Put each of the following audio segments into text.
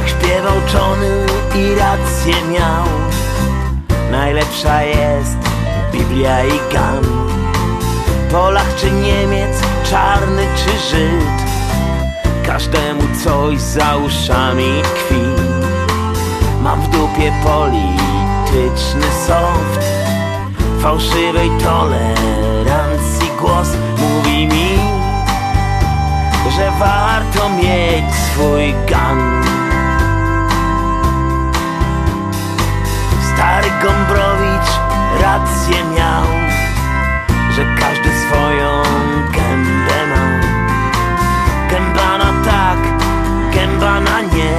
Jak śpiewał Johnny i rację miał. Najlepsza jest Biblia i Gan. Polak czy Niemiec, czarny czy Żyd. Każdemu coś za uszami tkwi. Mam w dupie polityczny soft. Fałszywej tolerancji głos mówi mi Że warto mieć swój gun Stary Gombrowicz rację miał Że każdy swoją gębę ma. Gęba na tak, gęba na nie.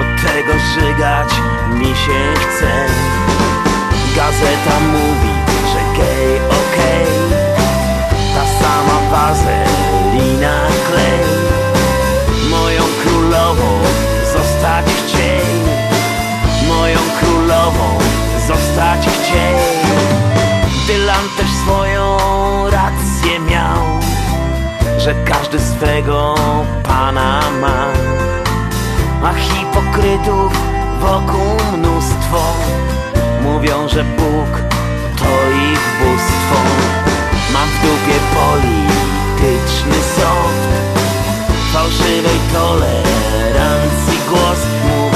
Od tego żygać mi się chce. Gazeta mówi, że gej każdy swego pana ma. A hipokrytów wokół mnóstwo. Mówią, że Bóg to ich bóstwo. Mam w dupie polityczny soft Fałszywej tolerancji głos mówi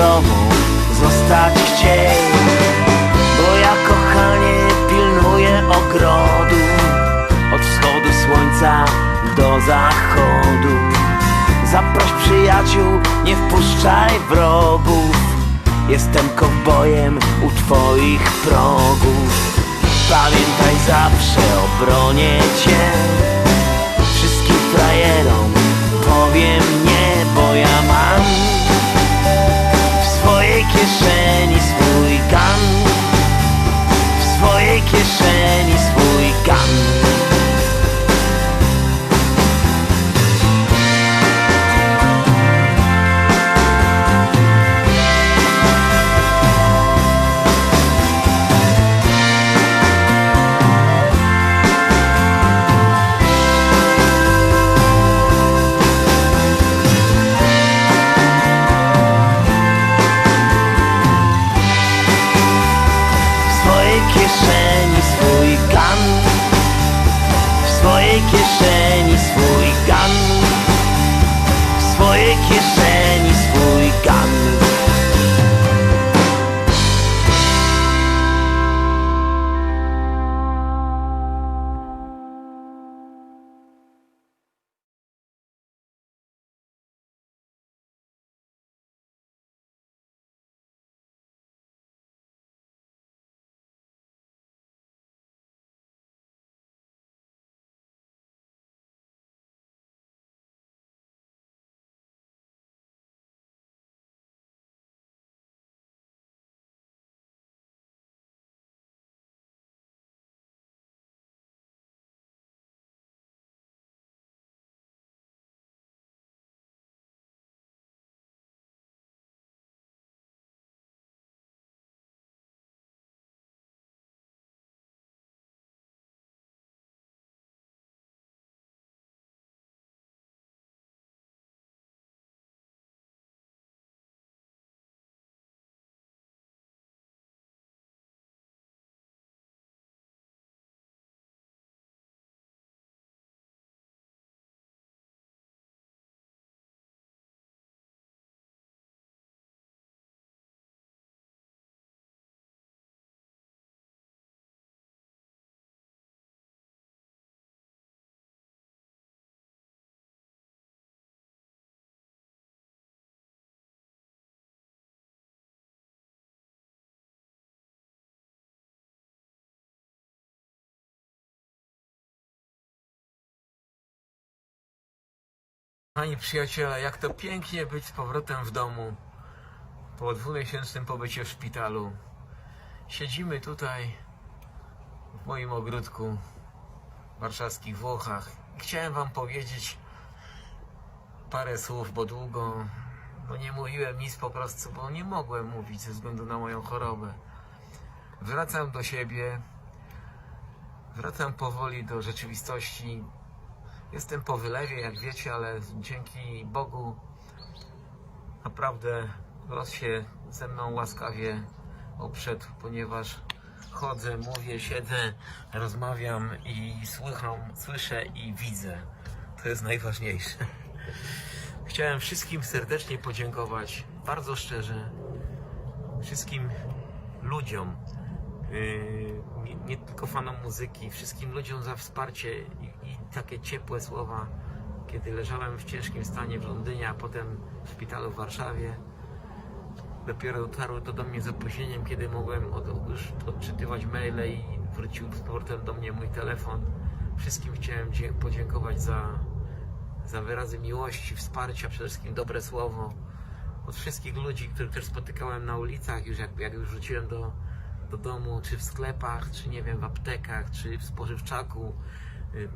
królową zostać chciej Bo ja kochanie pilnuję ogrodu. Od wschodu słońca do zachodu. Zaproś przyjaciół, nie wpuszczaj wrogów. Jestem kowbojem u twoich progów. Pamiętaj zawsze obronię cię fishing. Pani przyjaciele, jak to pięknie być z powrotem w domu po dwumiesięcznym pobycie w szpitalu. Siedzimy tutaj w moim ogródku w warszawskich Włochach. Chciałem Wam powiedzieć parę słów, bo długo no nie mówiłem nic po prostu, bo nie mogłem mówić ze względu na moją chorobę. Wracam do siebie, wracam powoli do rzeczywistości. Jestem po wylewie, jak wiecie, ale dzięki Bogu naprawdę los się ze mną łaskawie oprzedł, ponieważ chodzę, mówię, siedzę, rozmawiam i słycham, słyszę i widzę. To jest najważniejsze. Chciałem wszystkim serdecznie podziękować, bardzo szczerze, wszystkim ludziom, nie, nie tylko fanom muzyki, wszystkim ludziom za wsparcie i, i takie ciepłe słowa, kiedy leżałem w ciężkim stanie w Londynie, a potem w szpitalu w Warszawie. Dopiero dotarło to do mnie z opóźnieniem, kiedy mogłem od, już odczytywać maile i wrócił z powrotem do mnie mój telefon. Wszystkim chciałem podziękować za, za wyrazy miłości, wsparcia, przede wszystkim dobre słowo. Od wszystkich ludzi, których też spotykałem na ulicach, już jak, jak już wróciłem do, do domu, czy w sklepach, czy nie wiem, w aptekach, czy w spożywczaku. Y,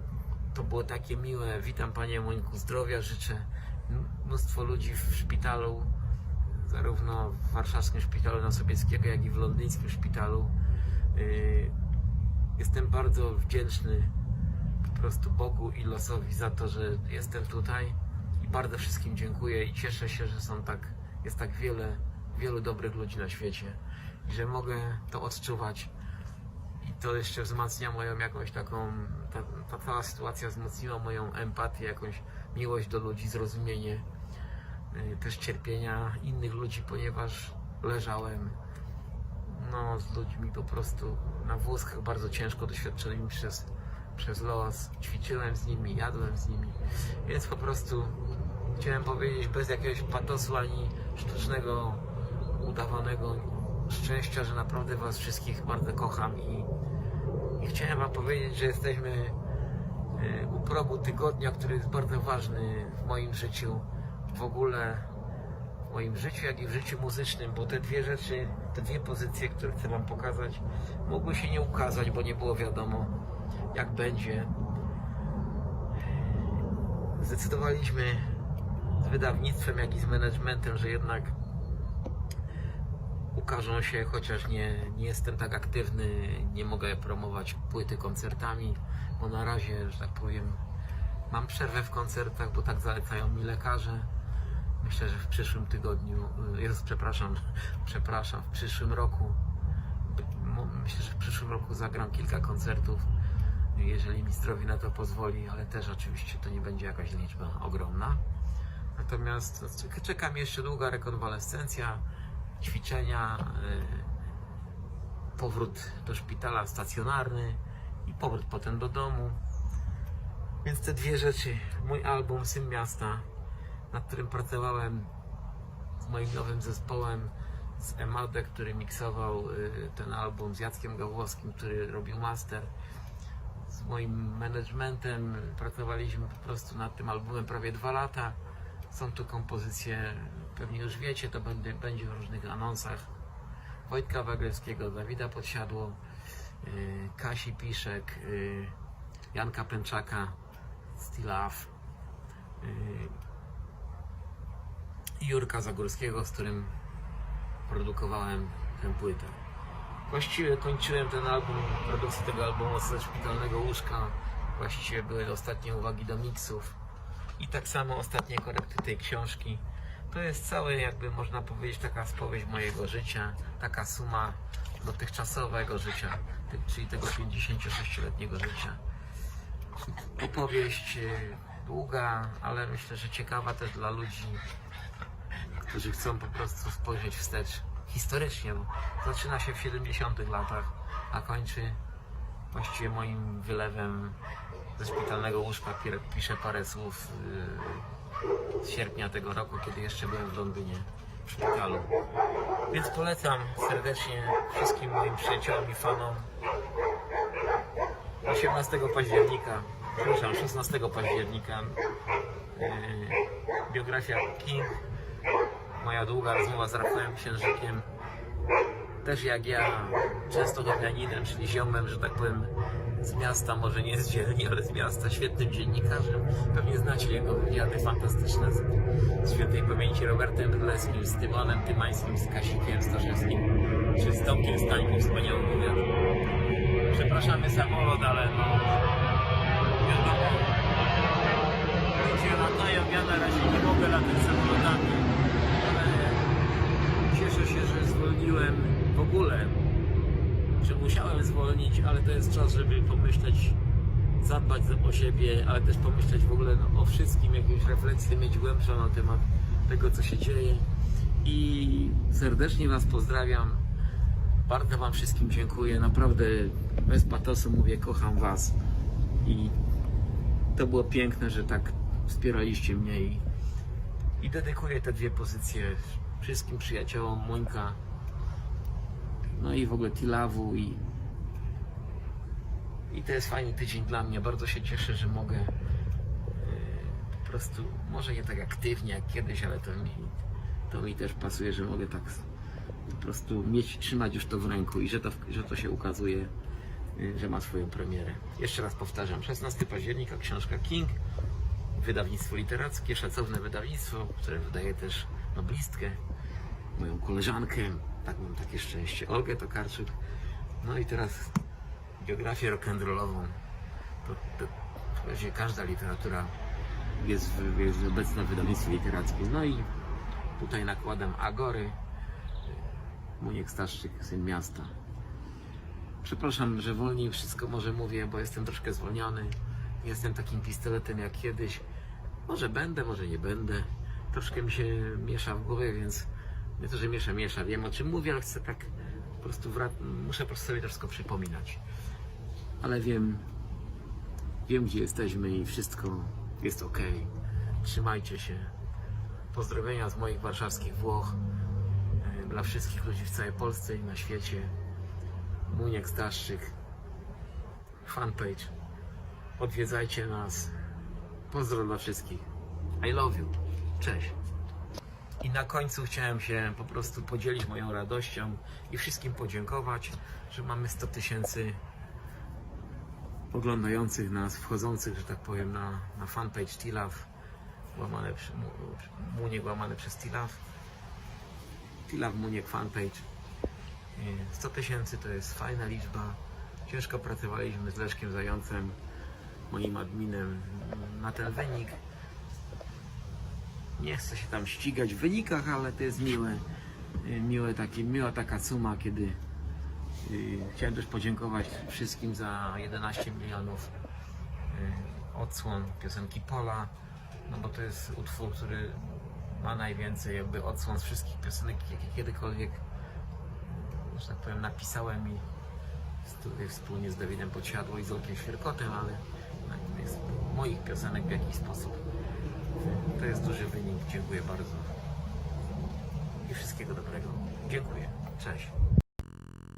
To było takie miłe. Witam Panie Mońku, zdrowia życzę. Mnóstwo ludzi w szpitalu, zarówno w warszawskim szpitalu na Sobieskiego, jak i w londyńskim szpitalu. Y, Jestem bardzo wdzięczny po prostu Bogu i losowi za to, że jestem tutaj i bardzo wszystkim dziękuję i cieszę się, że są tak, jest tak wiele, wielu dobrych ludzi na świecie że mogę to odczuwać. I to jeszcze wzmacnia moją jakąś taką, ta, ta cała sytuacja wzmocniła moją empatię, jakąś miłość do ludzi, zrozumienie y, też cierpienia innych ludzi, ponieważ leżałem no, z ludźmi po prostu na wózkach. Bardzo ciężko doświadczonymi przez, przez los. Ćwiczyłem z nimi, jadłem z nimi, więc po prostu chciałem powiedzieć bez jakiegoś patosu ani sztucznego, udawanego szczęścia, że naprawdę Was wszystkich bardzo kocham i, i chciałem Wam powiedzieć, że jesteśmy e, u progu tygodnia, który jest bardzo ważny w moim życiu, w ogóle w moim życiu, jak i w życiu muzycznym, bo te dwie rzeczy, te dwie pozycje, które chcę Wam pokazać, mogły się nie ukazać, bo nie było wiadomo, jak będzie. Zdecydowaliśmy z wydawnictwem, jak i z managementem, że jednak ukażą się, chociaż nie, nie jestem tak aktywny, nie mogę promować płyty koncertami, bo na razie, że tak powiem, mam przerwę w koncertach, bo tak zalecają mi lekarze. Myślę, że w przyszłym tygodniu, y, jest, przepraszam, przepraszam, w przyszłym roku, myślę, że w przyszłym roku zagram kilka koncertów, jeżeli mi zdrowie na to pozwoli, ale też oczywiście to nie będzie jakaś liczba ogromna. Natomiast no, czeka- czeka mnie jeszcze długa rekonwalescencja, ćwiczenia, y, powrót do szpitala stacjonarny i powrót potem do domu. Więc te dwie rzeczy, mój album Syn Miasta, nad którym pracowałem z moim nowym zespołem, z Emadę, który miksował y, ten album, z Jackiem Gawłowskim, który robił master, z moim managementem pracowaliśmy po prostu nad tym albumem prawie dwa lata. Są tu kompozycje, pewnie już wiecie, to będzie, będzie w różnych anonsach. Wojtka Wagrewskiego, Dawida Podsiadło, y, Kasi Piszek, y, Janka Pęczaka, Still Love, y, i Jurka Zagórskiego, z którym produkowałem tę płytę. Właściwie kończyłem ten album, produkcję tego albumu ze szpitalnego łóżka. Właściwie były ostatnie uwagi do miksów i tak samo ostatnie korekty tej książki. To jest całe, jakby można powiedzieć, taka spowiedź mojego życia, taka suma dotychczasowego życia, czyli tego 56-letniego życia opowieść e, długa, ale myślę, że ciekawa też dla ludzi, którzy chcą po prostu spojrzeć wstecz historycznie, zaczyna się w 70 latach, a kończy właściwie moim wylewem ze szpitalnego łóżka. Piszę parę słów z sierpnia tego roku, kiedy jeszcze byłem w Londynie w szpitalu. Więc polecam serdecznie wszystkim moim przyjaciołom i fanom 18 października, przepraszam, 16 października e, biografia King, moja długa rozmowa z Rafałem Księżykiem, też jak ja, często Domianinem, czyli ziomem, że tak powiem, z miasta, może nie z dzielni, ale z miasta, świetnym dziennikarzem. Pewnie znacie jego wywiady fantastyczne z, świętej pamięci Robertem Bryleskim, z Tymonem Tymańskim, z Kasikiem Staszewskim, czy z Tomkiem Stańkiem, wspaniały wywiad. Przepraszamy samolot, ale no... Wiadomo, ludzie latają, ja na razie nie mogę latać samolotami, ale cieszę się, że zwolniłem w ogóle, że musiałem zwolnić, ale to jest czas, żeby pomyśleć, zadbać o siebie, ale też pomyśleć w ogóle no, o wszystkim, jakąś refleksję mieć głębszą na temat tego, co się dzieje. I serdecznie Was pozdrawiam. Bardzo Wam wszystkim dziękuję. Naprawdę bez patosu mówię, kocham Was. I to było piękne, że tak wspieraliście mnie i, i dedykuję te dwie pozycje wszystkim przyjaciołom Mońka, no i w ogóle Tilawu i i to jest fajny tydzień dla mnie. Bardzo się cieszę, że mogę e, po prostu, może nie tak aktywnie jak kiedyś, ale to mi, to mi też pasuje, że mogę tak po prostu mieć, trzymać już to w ręku i że to, że to się ukazuje, e, że ma swoją premierę. Jeszcze raz powtarzam, 16 października książka King, wydawnictwo literackie, szacowne wydawnictwo, które wydaje też noblistkę, moją koleżankę, tak mam takie szczęście, Olgę Tokarczuk. No i teraz biografię rock'n'rollową. To, to, to każda literatura jest, w, jest obecna w wydawnictwie literackim. No i tutaj nakładam Agory, Muniek Staszczyk, Syn Miasta. Przepraszam, że wolniej wszystko może mówię, bo jestem troszkę zwolniony. Jestem takim pistoletem jak kiedyś. Może będę, może nie będę. Troszkę mi się miesza w głowie, więc nie to, że miesza, miesza. Wiem o czym mówię, ale chcę tak po prostu muszę po prostu sobie to wszystko przypominać. Ale wiem, wiem gdzie jesteśmy i wszystko jest ok. Trzymajcie się. Pozdrowienia z moich warszawskich Włoch e, dla wszystkich ludzi w całej Polsce i na świecie. Muniek Staszczyk, fanpage. Odwiedzajcie nas. Pozdro dla wszystkich. I love you. Cześć. I na końcu chciałem się po prostu podzielić moją radością i wszystkim podziękować, że mamy 100 tysięcy oglądających nas, wchodzących, że tak powiem, na, na fanpage Tilaw, łamane, Muniek łamane przez Tilaw. Tilaw Muniek fanpage. I 100 tysięcy to jest fajna liczba. Ciężko pracowaliśmy z Leszkiem Zającem, moim adminem, na ten wynik. Nie chcę się tam ścigać w wynikach, ale to jest miłe, miłe takie, miła taka suma, kiedy chciałem też podziękować wszystkim za 11 milionów y, odsłon piosenki Pola, no bo to jest utwór, który ma najwięcej jakby odsłon z wszystkich piosenek, jakie kiedykolwiek, y, że tak powiem, napisałem i wspólnie z Dawidem Podsiadło i z Olkiem Świerkotem, ale jest moich piosenek w jakiś sposób. To jest duży wynik. Dziękuję bardzo. I wszystkiego dobrego. Dziękuję. Cześć.